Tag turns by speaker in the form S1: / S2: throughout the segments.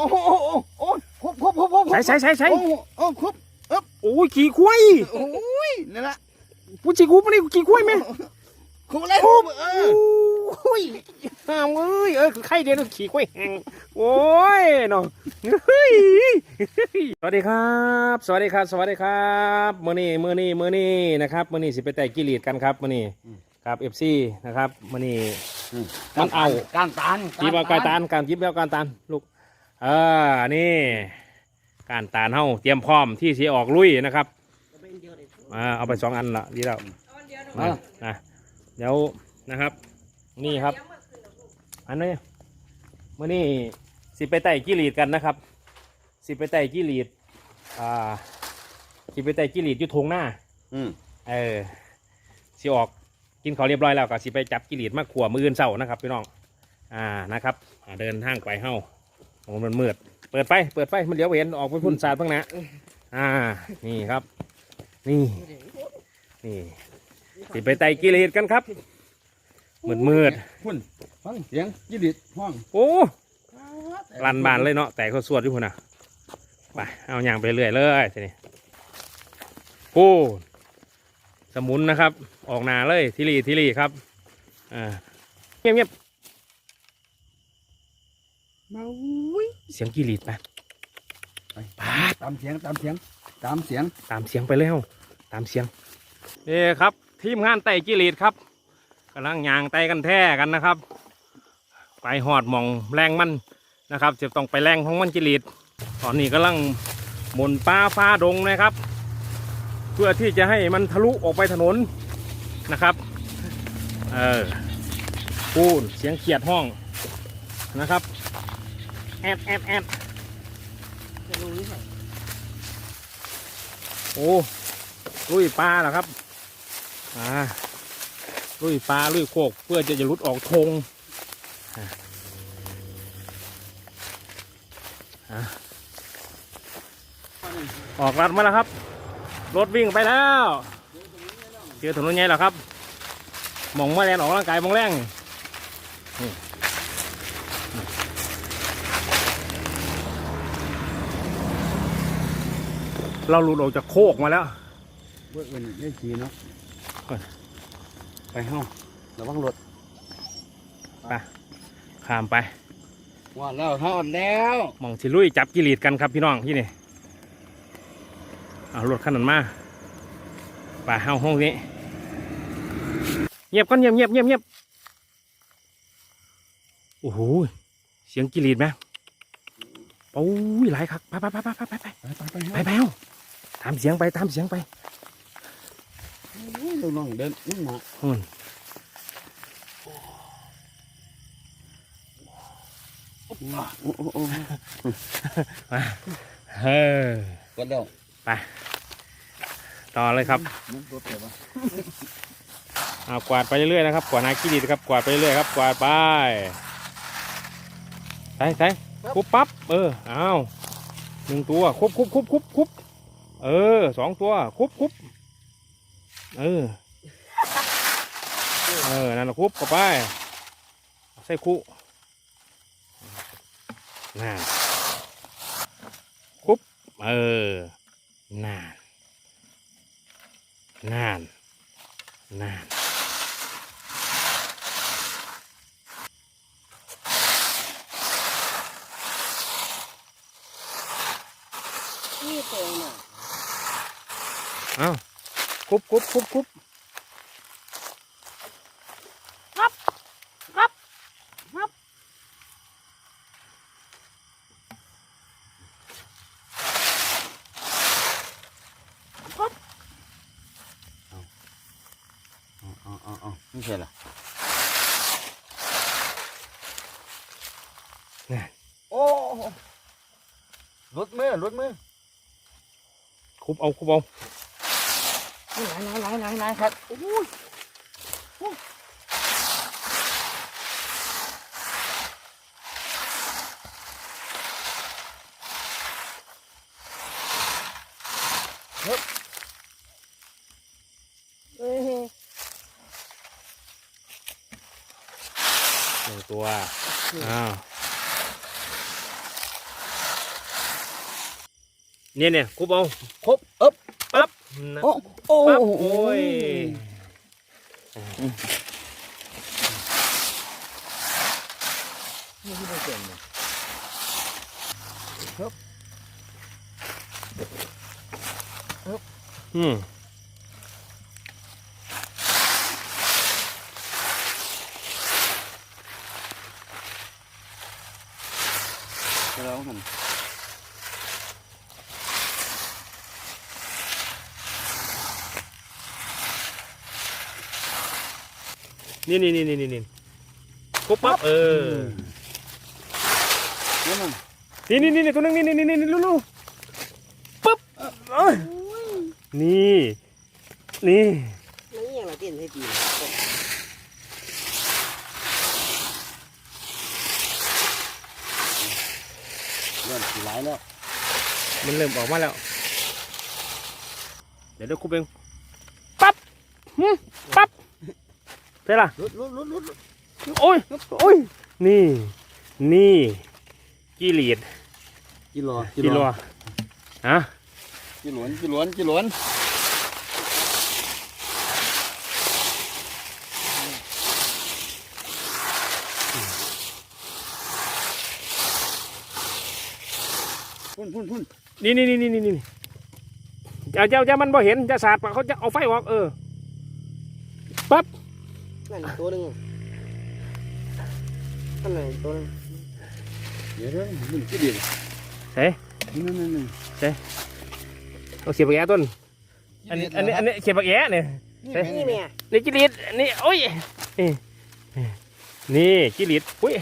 S1: อ้โหโอ้โหโอ้โหครบครบครบครบ
S2: ใช่ใช่ใช่ใช่
S1: โอ้โหโอ้ครบ
S2: โอ้ยขี่ควาย
S1: โอ้ยนั่นแหละ
S2: กูจีกูไม่ได้ขี่ควายไหม
S1: ครบอะไร
S2: ครบ
S1: เอ
S2: โอ้
S1: อย
S2: ห้ามเอ้ยเออคือใครเดียวขี่ควายแหงโอ้ยเนาะเฮ้ยสวัสดีครับ สวัสดีครับ สวัสดีครับมื้อนี้มื้อนี้มื้อนี้นะครับมื้อนี้สิไปแต่กิเลสกันครับมื้อนี้ครับเอฟซีนะครับมื้อนี้มันเอา
S1: การตาน
S2: จีบเอาการตานการจิบแล้วการตานลูกเออนี่การตานเฮาเตรียมพร้อมที่สิออกลุยนะครับอ่าเอาไปสองอันละดีแล้วนะนะเดี๋ยวนะครับ นี่ครับ อันนี้มื่อนี้สิไปไต่กิรีดกันนะครับ สิไปไต่กิรีดอ่าสิไปไต่กิรีดอยู่ทงหน้า
S1: อืม
S2: เออสิออกกินเขาวเรียบร้อยแล้วก็สิไปจับกิรีดมาขัวมืออื่นเสาร์นะครับพี่น้องอ่านะครับอ่าเดินทางไปเฮ้าโอ้มันมืด เปิดไฟ เปิดไฟ มันเดี๋ยวเห็นออกไปพุ่นสาดบ้างนะอ่า นี่ครับ นี่ นี่สิไปไต่กิเลสกันครับ มืดมืด
S1: พุ่นฟังเสียงยิดิดห้อง
S2: ๆโอ้ลันบานเลยเนาะ แต่เขาสวดอยู่พุ่นนะไป เอาอย่างไปเรื่อยเลยทีนี้โอ้สมุนนะครับ ออกหนาเลยทิลีทิลีครับอ่าเงียบเงียบ
S1: มาอุ้ย
S2: ๆ เสียงกิเลสไป
S1: ไปตามเสียงตามเสียงตามเสียง
S2: ตามเสียงไปแล้ว ตามเสียงเอ้ครับทีมงานไต่กิเลสครับกำลังยางไต่กันแท้กันนะครับ ไปหอดหมองแรงมันนะครับจะต้องไปแรงของมันกิเลสตอนนี้กำลังหมุนป้าฟ้าดงนะครับ เพื่อที่จะให้มันทะลุออกไปถนนนะครับเออปูนเสียงเขียดห้องนะครับ แอดแอดแอดโอ้ลุยปลาเหรอครับอ่าลุยปลาลุยโคกเพื่อจะจะหลุดออกธงออกรัดมาแล้วครับ รถวิ่งไปแล้ว เจอถนนใหญ่แล้วครับ มองมาแลนออกร่างกายมองแรง เราหลุดออกจากโคกมาแล้ว
S1: เบิกเงินได้ทีเนาะ
S2: ไป
S1: ไปห้องระวังรถ
S2: ข้ามไป
S1: ว่าแล้วทอดแล้ว
S2: หมองสิลุยจับกิริดกันครับพี่น้องที่นี่เอารถคันนั้นมาไปเฮาห้องนี้เงียบก่อนเงียบเงียบเงียบเงียบโอ้โหเสียงกิริดไหมโอ้ยหลายคักไปไปไปไปไปไปไป
S1: ไปไปไป
S2: ไปไปเอา ตามเสียงไปตามเสียงไป
S1: ลูกน้องเดินนุ่งหมา
S2: หุ่น
S1: โอ้โอ้โอ้
S2: เฮ้ย
S1: ก็แล้ว
S2: ต่อเลยครับ
S1: มันตัวเต็มวะ
S2: เอากวาดไปเรื่อยๆนะครับกวาดนาขี้ดีนะครับกวาดไปเรื่อยๆครับกวาดไปใส่ใส่คุบปั๊บเออเอาหนึ่งตัวคุบคุบคุบคุบคุบ เออสองตัวคุบคุบเออ เออ นั่นแหละคุบเข้าไป ใส่คุน่าคุบ เออน่นน่นน่า
S3: นเต็งน่ะ
S2: เอาคุบคุบคุบคุบ
S1: อ๋ออ๋ออ๋อไม่ใช่หรอ
S2: นี่
S1: โอ้รถมือรถมือ
S2: คุบเอาคุบเอา
S1: ไหนไหนไหนไหนไหนครับโอ้ยฮึบ
S3: เอ้ย
S2: หนึ่งตัว อ้าว เนี่ยเนี่ยคุบเอา
S1: ครบเอ๊บ
S2: ปั๊บนะ
S1: โอ้โอ้
S2: ปั๊บโอ้ยอืม
S1: แล้วกัน
S2: นี่นี่นี่นี่นี่นี่คุบปั๊บเออ
S1: นี่มัน
S2: นี่นี่นี่นี่ตัวนึงนี่นี่นี่นี่ลูกๆปั๊บเอ้ยนี่ นี่
S3: มันยังละเต้นให้ดี
S1: เริ่มหลายแล้ว
S2: มันเริ่มออกมาแล้ว เดี๋ยวเดี๋ยวคุบเองปั๊บ หึปั๊บเท่าไหร่
S1: ลุดลุดลุดลุด
S2: โอ้ยโอ้ยนี่ นี่กีรีด
S1: กิโล
S2: กิโลฮะ
S1: กิโลนกิโลนกิโลนพุ่นพุ่นพุ่น
S2: นี่นี่นี่นี่นี่นี่เจ้าเจ้าเจ้ามันบ่เห็นจะสาดปะเขาจะเอาไฟออกเออปั๊บ
S3: นั่นตัวหนึงนั่นไหนตัวหนึง
S1: เดี๋ยวเดี๋ยวมึงกี่เดือน
S2: เฮ้ย
S1: นี่นั่นนั่นนั่น
S2: เอาเสียบปากแย่ต้นอันนี้อันนี้อันนี้เสียบปากแย่เนี่ยเอ๊ะ
S3: นี่แม่
S2: นี่กีรีดนี่โอ้ยนี่นี่กีรีดอุ้ย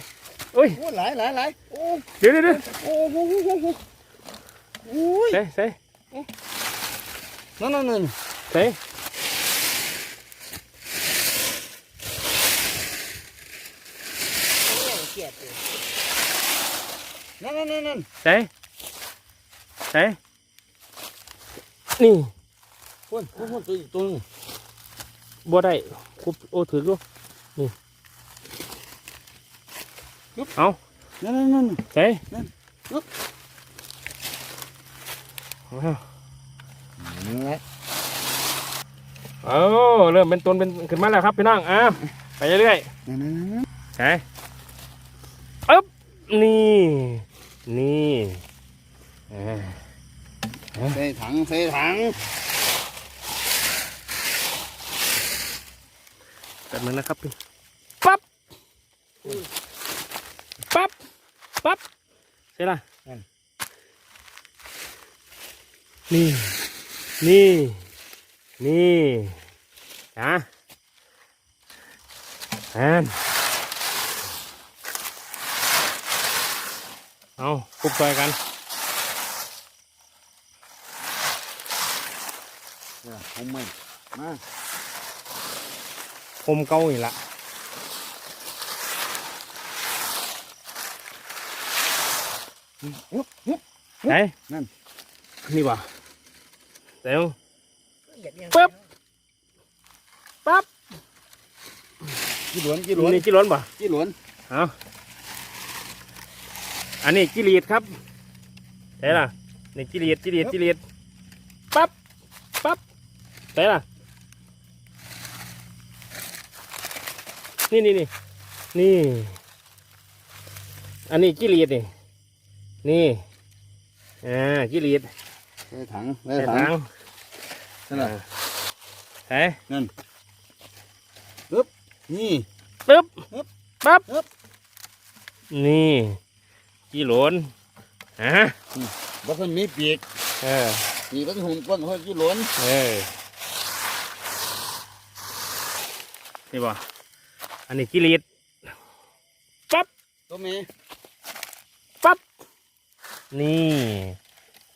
S2: อุ้ย
S1: โอ้หลายหลายหลายโอ้
S2: เดี๋ยวเดี๋ยวเดี๋ยว
S1: โอ้โหโหโหโอ้ย
S2: ใส่ใส่
S1: นั่นนั่นนั่น
S2: ใส่
S3: มันยังเกียดอยู่
S1: นั่นนั่นนั่นนั่น
S2: ใส่ใส่นี่
S1: พุ่นพุ่นพุ่นตัวตัวนึง
S2: บ่ได้คุบโอ้ถือดูนี่เอา
S1: นั่นนั่นนั่น
S2: ใส่
S1: นั่นลุก
S2: เอา
S1: นี่ไง
S2: เอาเริ่มเป็นต้นเป็นขึ้นมาแล้วครับพี่น้องอะไปเรื่อย
S1: นั่นนั่นนั่น
S2: ๆใช่อึ๊บนี่ นี่เอ้ย
S1: ใส่ถังใส่ถัง
S2: แป๊บนึงนะครับพี่ปั๊บปั๊บปั๊บใช่ละนี่ นี่ นี่จ้ะแอน เอาคุบซอยกัน
S1: เนี่ยผมไม่มา
S2: คมเก้าอีกละ
S1: ยุบยุบ
S2: ไหน
S1: นั่น
S2: นี่ว่ะเดี๋ยว
S3: เหยียบยัง
S2: ปึ๊บปั๊บ
S1: กี่หลวนกี่หลวน
S2: นี่กี่ล้นป่ะ
S1: กี่หลวน
S2: เอา อันนี้กิรีดครับเห็นล่ะนี่กิรีดกิรีดกิรีดปั๊บปั๊บเห็นล่ะนี่นี่นี่นี่ อันนี้กิรีดนี่นี่อ่ากิรีด
S1: ใส่ถังใส่
S2: ใส่
S1: ถั
S2: ถั
S1: ง
S2: ง
S1: นั่นแหละ
S2: เฮ้ย
S1: นี่
S2: ปึ๊บ
S1: ปึ๊บ
S2: ปั๊บ
S1: ปึ๊บ
S2: นี่ กี่โหลนฮะ
S1: บ่เคยมีปีก
S2: เออ
S1: ปีกก็หุ่นก้นห้อยกี่หลวน
S2: เออนี่บ่อันนี้กิรีดปั๊บ
S1: ตัวเมีย
S2: ปั๊บนี่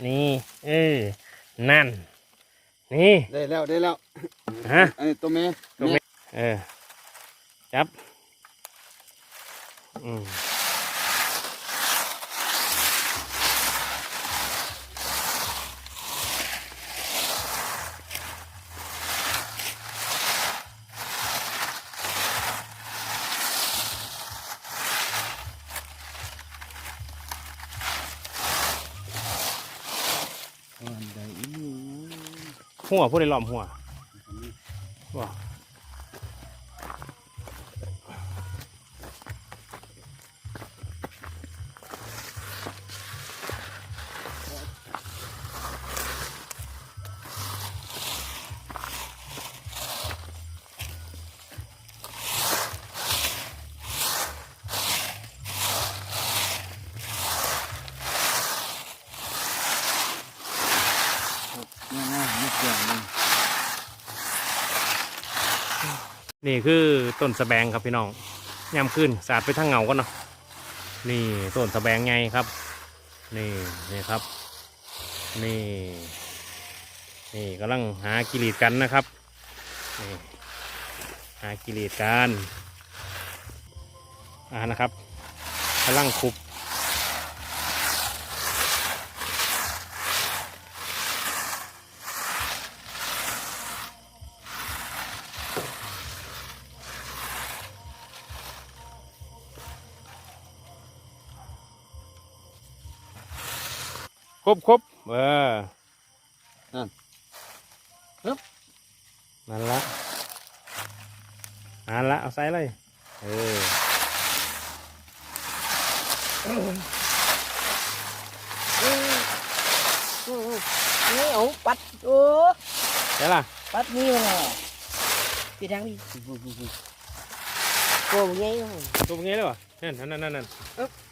S2: นี่เออนั่น นี่
S1: ได้แล้วได้แล้ว
S2: ฮะ
S1: อันนี้ตัวเมีย
S2: ตัวเมียเออจับอืม หัวผู้ใดล้อมหัวว่า นี่คือต้นสะแบงครับพี่น้องย่ำขึ้นสาดไปทางเงาก็เนาะนี่ต้นสะแบงไงครับ นี่นี่ครับ นี่นี่กำลังหากิเลสกันนะครับนี่หากิเลสกันอ่านะครับกำลังขุบ บครบเออ
S1: นั่น
S2: ฮึบนั่นละนั่นละเอาใส่เลยเออ
S3: นี่เอาปัดโอ้
S2: ใช่ล่ะ
S3: ปัดนี่มาพี่ทางนี้โอ้ยไง
S2: ตัวเป็นไงเลยวะนั่นนั่นนั่นนั่น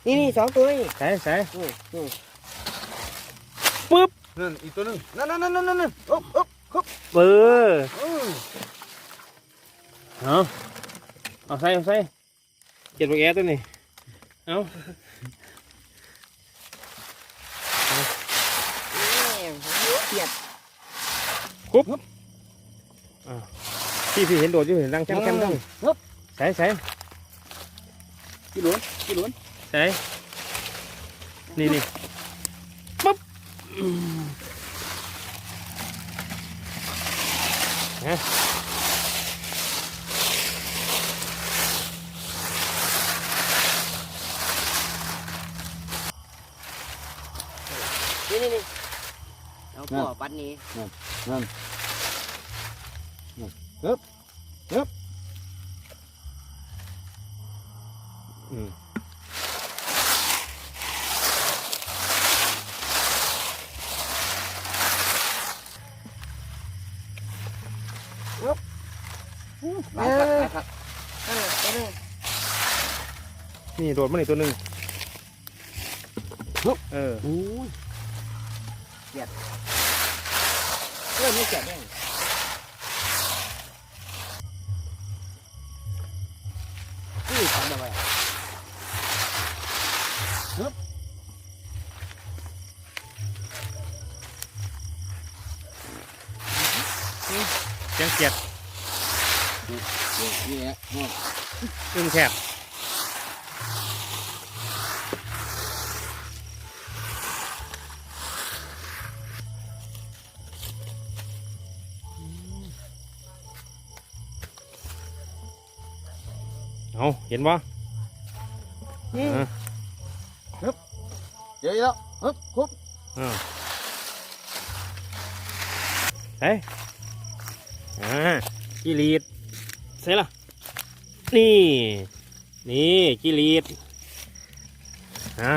S3: นี่นี่สองตัวนี่
S2: ใส่ใส่
S3: นี่นี่
S2: ปึ๊บ
S1: นั่นอีกตัวหนึงนั่นนั่นนั่นนั่นนั่นอ๊บอ๊บอ๊บ
S2: เบอร์
S1: เออ
S2: เอาเอาใส่เอาใส่เจ็ดโปรแกรตัวนี้เอา
S3: เปียด
S2: คุบอ่าพี่พี่เห็นโดดอยู่เห็นรังแคมแคมตั้งใส่ใส่
S1: กี่หลวนกี่หลวน
S2: ใส่นี่นี่ปึ๊บ อืมฮะ
S3: นี่นี่นี่เอาพ่อปัดนี่
S1: นั่น
S2: อืม
S1: หลายคักหลายคัก
S3: นั่นน่ะตัวนึง
S2: นี่โดดมาหนึ่งตัวหนึ่งเออ
S1: โอ้ย
S3: เริ่มไม่เจ็บแน่นี่ อึ้
S2: ง
S1: แค
S2: บเอาเห็นปะ
S3: นี่
S2: อ่า
S1: เดี๋ยวอีกแล้วฮึบคุบ
S2: อ่าเฮ้ยอ่ากิรีดเสร็จละ นี่ นี่กิรีดฮะ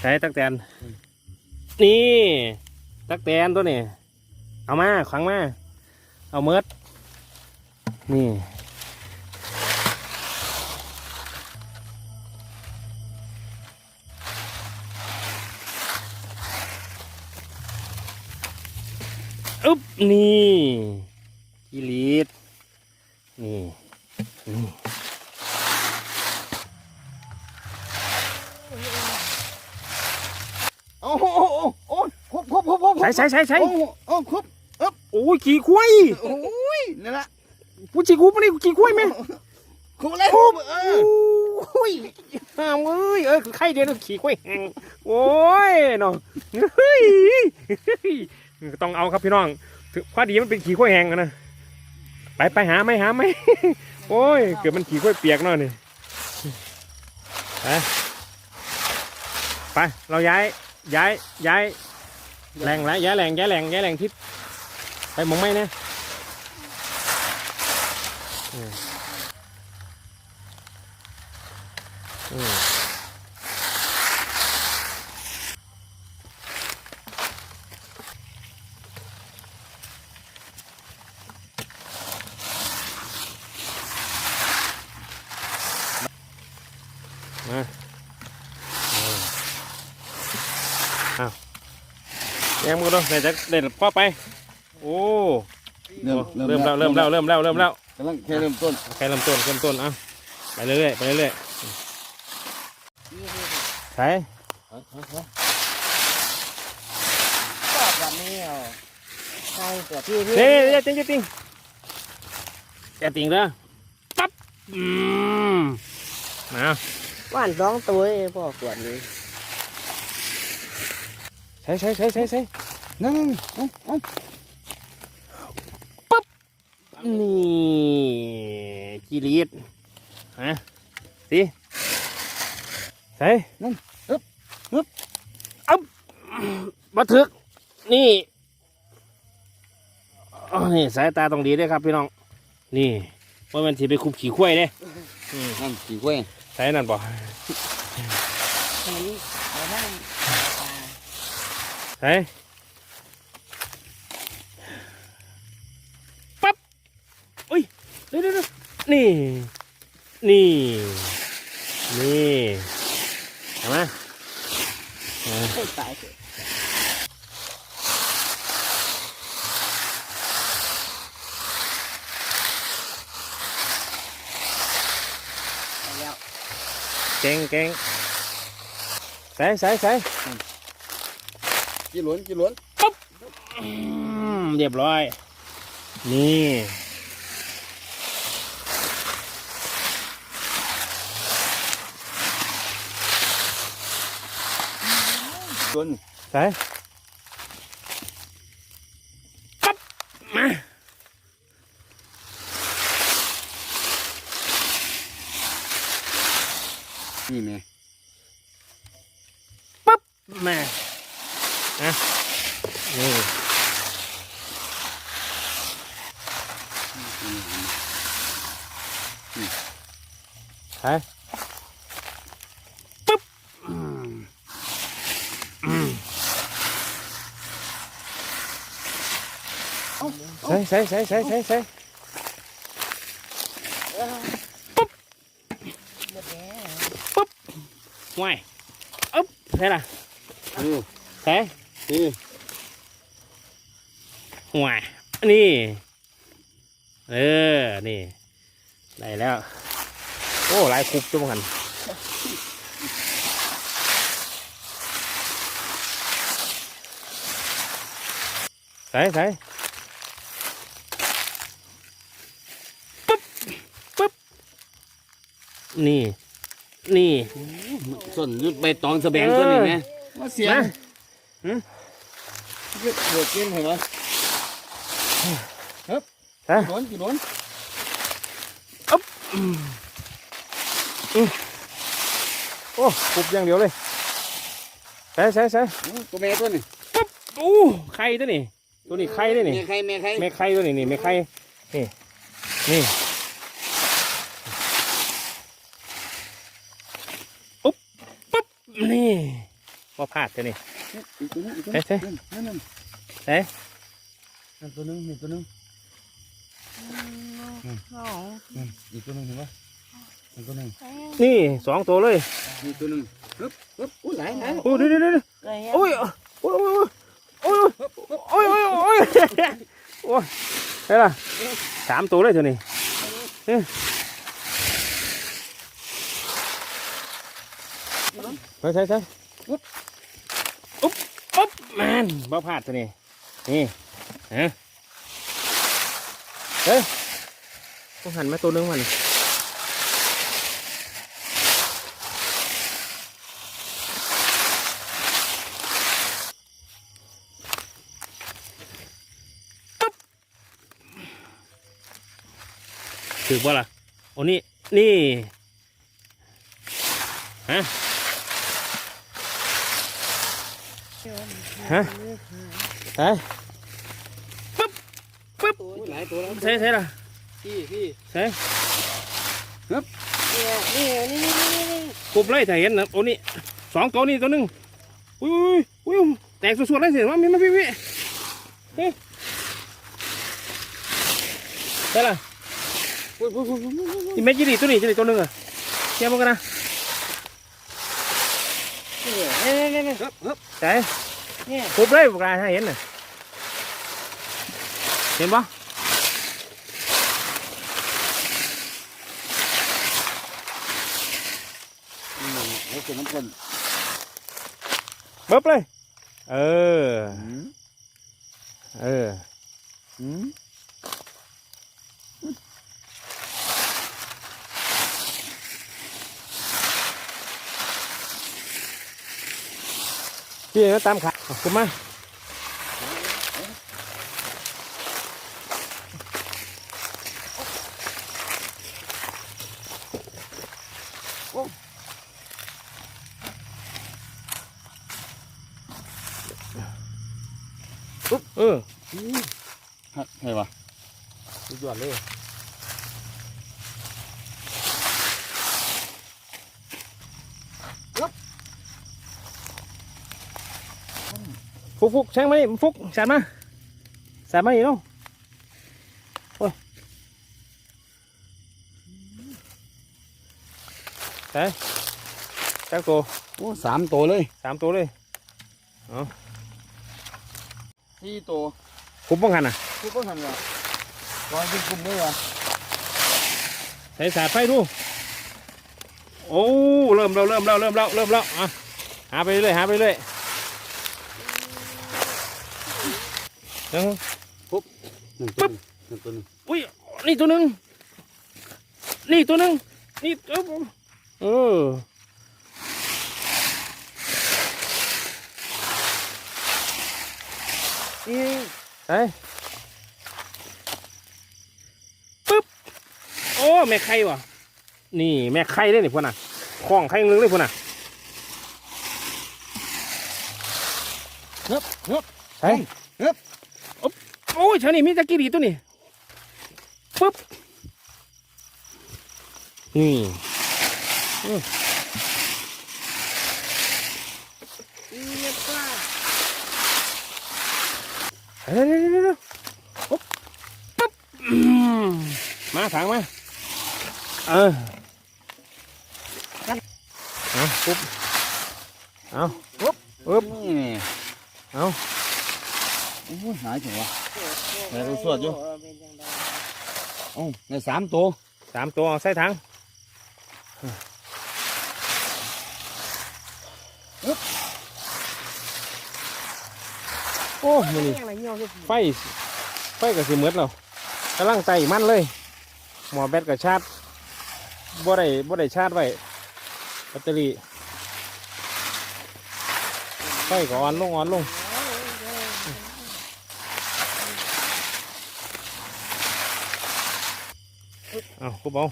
S2: ใช้ตักแตนนี่ตักแตนตัวนี้ เอามาขังมา เอาเมิดนี่ นี่กิลีดนี่นี่
S1: โอ้โหโอ้โหโอ้โหคุบคุบคุบคุบ
S2: ใช่ใช่ใช่ใช่
S1: โอ้โหโอ้คุบ
S2: โอ้ยขี่ควาย
S1: โอ้ยนั่นแหละ
S2: กูขี่กูปะนี่ขี่ควายไหม
S1: คุบเลย
S2: คุ
S1: คุ
S2: บบ
S1: เอ
S2: โอ้
S1: อย
S2: ห้ามเอ้ยเอ้ยคือใครเดียวขี่ควายแหงโอ้ยน้องเฮ้ยเฮ้ยต้องเอาครับพี่น้อง ถึงพอดีมันเป็นขี่ควายแหงนะไปไปหาไหมหาไหมโอ้ยเกิดมันขี่ควายเปียกเนาะนี่ไปไปเราย้ายย้ายย้ายแหล่งแล้วย้ายแหล่งย้ายแหล่งย้ายแหล่งทิศไปมองไม่นี่ยอืมอืม มาเอายังมือดูไหนจะเด่นพ่อไป โอ้
S1: เริ่ม
S2: เริ่มแล้วเริ่มแล้วเริ่มแล้วเริ่มแล้ว
S1: กำลังแค่เริ่มต้น
S2: แค่เริ่มต้นเริ่มต้นเอะไปเรื่อยๆไปเรื่อย
S3: นี่นี่
S2: ๆใช่
S3: ชอบแบบนี้เอาใช่ตัวที่ที่
S2: เฮ้ยอย่าติงอย่าติงอย่าติงเด้อปั๊บอืมมา
S3: ว่านสองตัวเองพ่อขวดนี้
S2: ใช่ใช่ใช่ใช่ใช่
S1: นั่นนั่นนั่น
S2: นี่กีรีดฮะสิใช่
S1: นั่นอึ๊บอึ๊บ
S2: อึ๊บบัทึกนี่อ๋อนี่สายตาต้องดีด้วยครับพี่น้อง นี่ว่ามันทีไปคุบขี่ข้วยเด้อืม
S1: นั่นกี่กล้วย
S2: ใช่นั่นบ่
S3: เห็นเอานั่ง
S2: ใช่ปั๊บอุ้ยเดี๋ยวเดี๋ยวเดี๋ยวนี่ นี่ นี่เห็นไหมอ่า
S3: ให้ตายเถอะเอาแล้ว
S2: เก่งเก่งใส่ใส่ใส่
S1: กี่หลวนกี่หลวน
S2: อืมเรียบร้อย นี่
S1: หลวน
S2: ใส่ปั๊บมา
S1: นี่แม่
S2: ปั๊บมานะนี่ใส่ปั๊บอืมอืม ใส่ใส่ใส่ใส่ใส่ใส่
S3: หมดแล้ว
S2: ห่วยอึ๊บใส่ละ
S1: นี่
S2: ใส่
S1: นี่
S2: ห่วยนี่เออ นี่ ได้แล้ว โอ้หลายคุบจุ่มกันใส่ใส่ปึ๊บปึ๊บ นี่ นี่
S1: ส่วนยุดใบตองสแบงตัวนี้แม่มาเสีย
S2: มา
S1: เยอะโดดเกินเหรอวะ
S2: ใส่
S1: กี่หลวนกี่หลวน
S2: โอ้คุบอย่างเดียวเลยใส่ใส่ใส่
S1: อู้ตัวแม่ตัวนี้
S2: อู้ไข่ตัวนี้ตัวนี้ไข่ตัวนี้
S1: แม่ใครแม่ใคร
S2: แม่ไข่ตัวนี้นี่แม่ไข่นี่นี่ ว่าพลาด
S1: เลยนี่
S2: เฮ้ยเฮ้
S1: ย
S2: เฮ้ย
S1: นี่ตัวนึงนี่ตัวนึง
S3: อี
S1: กตัวนึงเห็นปะอีกตัวนึง
S2: นี่สองตัวเลย
S1: อีกตัวนึงฮึบฮึบอู้ไหนไห
S2: นอู้ยเดี๋ยวเดี๋ยวโอ้ยโอ้ยโอ้ยโอ้ยโอ้ยโอ้ยโอ้ยเฮ้ยล่ะสามตัวเลยเท่านี้ใช่ใช่ใช่ อุ๊บแมนบ่พลาดตัวนี้นี่ฮะเฮ้ยต้องหันมาตัวนึงมันถือว่าล่ะโอ้นี่ นี่ ฮะ ฮะใส่ปึ๊บปึ๊บ
S3: หลายตัวแล้ว
S2: ใส่ใส่ละ
S3: พี่พี่
S2: ใส่
S3: นี่นี่นี่นี่นี่นี่
S2: ปุบเลยถ้าเห็นนะโอ้นี่สองตัวนี่ตัวหนึงอุ้ยอุ้ยอุ้ยแตกสุดๆเลยสิว่ามีมาพี่พี่เฮ้ยใช่ละ
S3: อุ้ยอุ้ยอุ้ยอุ้ยอุ้ย
S2: อีเมจิลีตัวนี้จิลีตัวหนึงอะเทียบกันนะ
S3: นี่นี่นี่นี่ครับครับ
S2: ใส่
S3: นี่
S2: ปุบเลยปลาถ้าเห็นน่ะเห็นปะ
S1: อืมโอ้เป็นน้ำข้น
S2: เบิบเลย เออ
S1: อืม
S2: เออ
S1: อืม
S2: พี่ก็ตามขาเอาขึ้นมาเออ
S1: ฮักให้วะ
S2: สุดยอดเลย ฟุกฟุกแช่งมาดิฟุกสานมาสานมาอีกน้องโอ้ยใช่จักตัว
S1: โอ้สามตัวเลย
S2: สามตัวเลย
S1: สี่ตัว
S2: คุบบ้างหันอะ
S1: ทุกคนทำเลยร้อยเป็นกลุ่มเลยวะ
S2: ใส่สายไฟดูโอ้เริ่มแล้วเริ่มแล้วเริ่มแล้วเริ่มแล้วอะหาไปเรื่อยหาไปเรื่อย เดี๋ยว
S1: หนึ่งตัวหนึ่งหนึ่งตัวหนึ่ง
S2: อุ้ยนี่ตัวหนึ่งนี่ตัวหนึ่งนี่เออเออ
S3: นี่
S2: ใส่ปึ๊บโอ้แม่ไข่ว่ะนี่แม่ไข่เลยนี่พวกน่ะคล้องไข่นึงเลยพวกน่ะ
S1: เฮ้ยเฮ้ย
S2: ใช่ โอ้ยชานี่มีตะกี้ดีตัวนี้ปึ๊บนี่
S3: เงียบกว่า
S2: เดี๋ยวเดี๋ยวเดี๋ยวเดี๋ยวปุ๊บมาถังมาเออเอาปุ๊บเอาปุ๊บปุ๊บเอา
S1: อ้ยหายจังวะ ไหนดูสวดอยู่โอ้ในสามตัว
S2: สามตัวเอาใส่ถังโอ้มันนี่ไฟ ไฟกับสีมืดเรากำลังไต่มันเลย หมอแบตกับชาร์จบ่ได้บ่ได้ชาร์จไว้แบตเตอรี่ไฟก็อ่อนลงอ่อนลง อาคุบเอา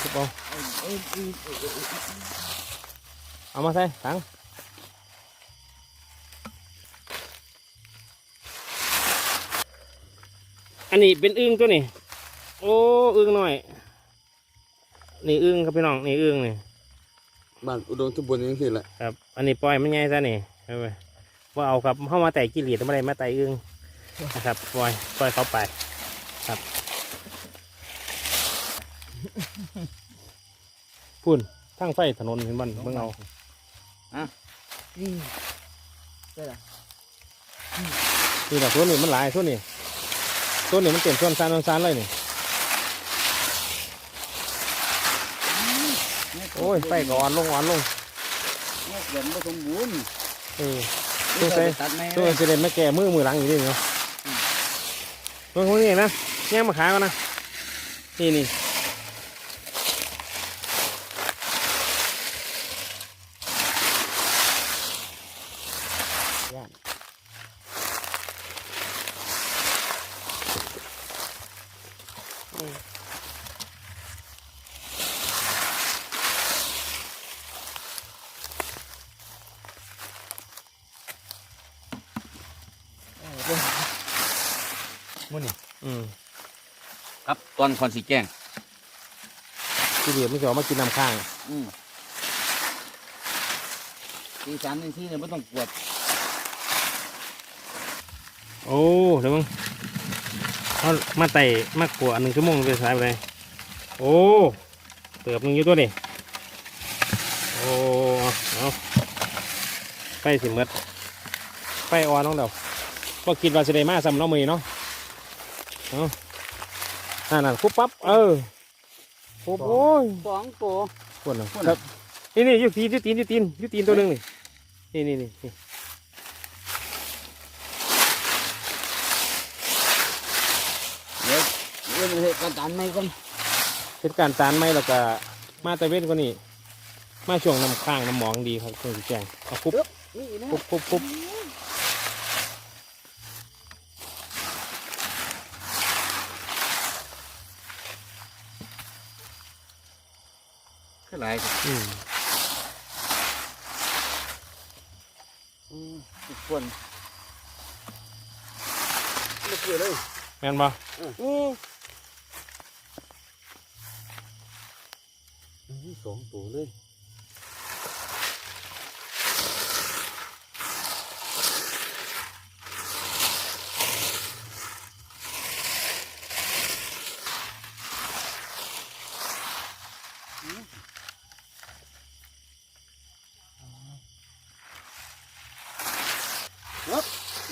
S2: คุบเอาเอามาใส่ถังอันนี้เป็นอึ้งตัวนี้ โอ้อึ้งหน่อย นี่อึ้งครับพี่น้อง นี่อึ้งนี่
S1: บ้านอุดมสมบูรณ์ยังสิแหละ
S2: ครับ อันนี้ปล่อยมันใหญ่ซะนี่ใช่ไหมว่าเอาครับเข้ามาแต่กิริยไม่ได้มาแต่อึ้งนะครับปล่อยปล่อยเขาไป ครับ พุ่นทั้งไฟถนนเห็นมันเบิ่งเอา
S3: นี่
S2: นี่แหละส่วนนี้มันหลายส่วนนี้ส่วนนี้มันเต็มส่วนซานส่วนซานเลยนี่โอ้ยไฟก็อ่อนลงอ่อนลง
S1: เนี่ยเขียนผสมบูรณ์
S2: เออ
S1: นี่
S2: ใส่
S1: ตัดแม่
S2: ตัวจะเล่นไม่แก่มือมือหลังอยู่นี่เนาะเมื่อกี้นะแย่งมาขายกันนะนี่นี่
S1: ตอนคอนสิแกล้ง
S2: ที่เดียวไม่จะเอามากินน้ำข้าง
S1: อืมตีสามตีสี่เนี่ยไม่ต้องปวด
S2: โอ้เดี๋ยวมึงเอามาไต่มากกว่าหนึ่งชั่วโมงไปสายไปเลยโอ้เติบหนึงอยู่ตัวนี่โอ้เอาไปสิหมดไปอ่อนน้องเดาก็คิดว่าจะได้มาซ้ำเน้องมือเนาะเอา นั่นนั่นปุ๊บปั๊บเออปุ๊บโอ้ย
S3: สองตัว
S2: ปวดนะครับนี่นี่อยุตีนอยุตีนอยุตีนอยุตีนตัวหนึงนี่นี่นี่นี่
S1: เดี๋ยวเรื่องเหตุการณ์ตามไม่ก่อน
S2: เป็นการตานไหมแล้วก็มาแต่เว้นกว่านี้มาช่วงน้ำข้างน้ำหมองดีครับเครื่องสีแจงเอาปุ๊บ
S3: นี่นะ
S2: ปุ๊บปุ๊บปุ๊บ
S1: คือไร
S2: อืม
S1: อืมทุกคนไม่เกี่ยวเลย
S2: แม่นบ่
S3: นี่
S1: อืมสองตัวเลย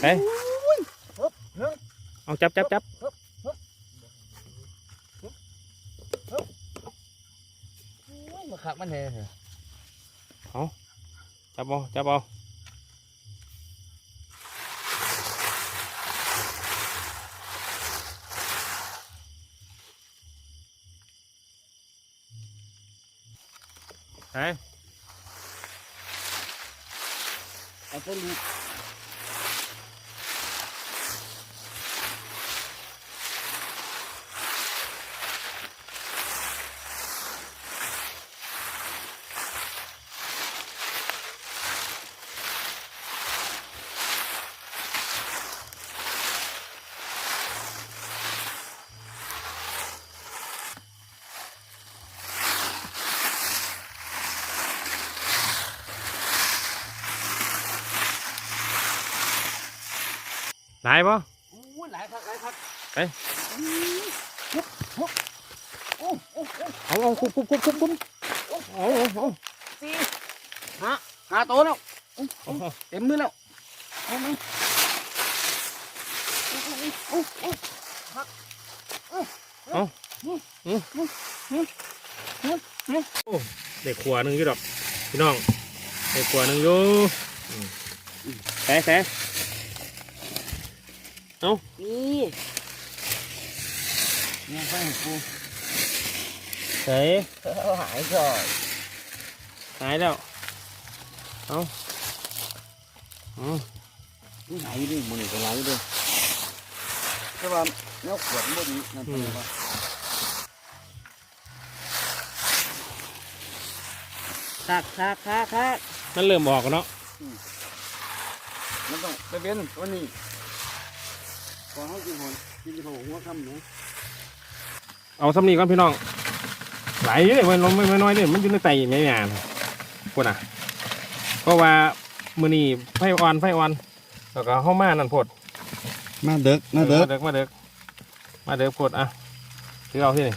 S2: เฮ้ยเอาจับจับจับ
S1: มาขักมันแห่เหรอ
S2: จับเอาจับเอา หลายบ่
S1: โอ้ยหลายคักหลายคัก
S2: ไป
S1: โอ้โอ้โอ้
S2: เอาเอาคุบคุบคุบคุบคุบเอาเอาเอา
S1: สี่ห้าห้าตัวแล้วโอ้โอ้เต็มมือแล้วเอาไหมโอ้โอ้โอ้โอ้
S2: เด็กขวาหนึ่งอยู่ดอกพี่น้องเด็กขวาหนึ่งอยู่อืมแสะแสะ
S3: นี่
S1: ยังไปให้กู
S2: แสะ
S3: เขาหายก่อน
S2: หายแล้ว เอาอืม
S1: นี่ไหนดิมันนี่ก็ไหลดิแต่ว่าเนื้อขวดมันบ่ดีนั่นเป็นว่า
S3: คักคักคักคัก
S2: มันเริ่มออกแล้วเนาะ
S1: มันต้องไปเป็นวันนี้ พอเขากินหอนกินเขาหัวค่ำเนาะ
S2: เอาสำนีก่อนพี่น้องไหลเลยมันลงไม่ไม่น้อยเลยมันอยู่ในไตไม่นานพวกน่ะเพราะว่ามือนี้ไฟอ่อนไฟอ่อนแล้วก็เข้ามานั่นพด
S1: มาเด็กมาเด็ก
S2: มาเด็กมาเด็กมาเด็กพดอะถือเอาที่นี่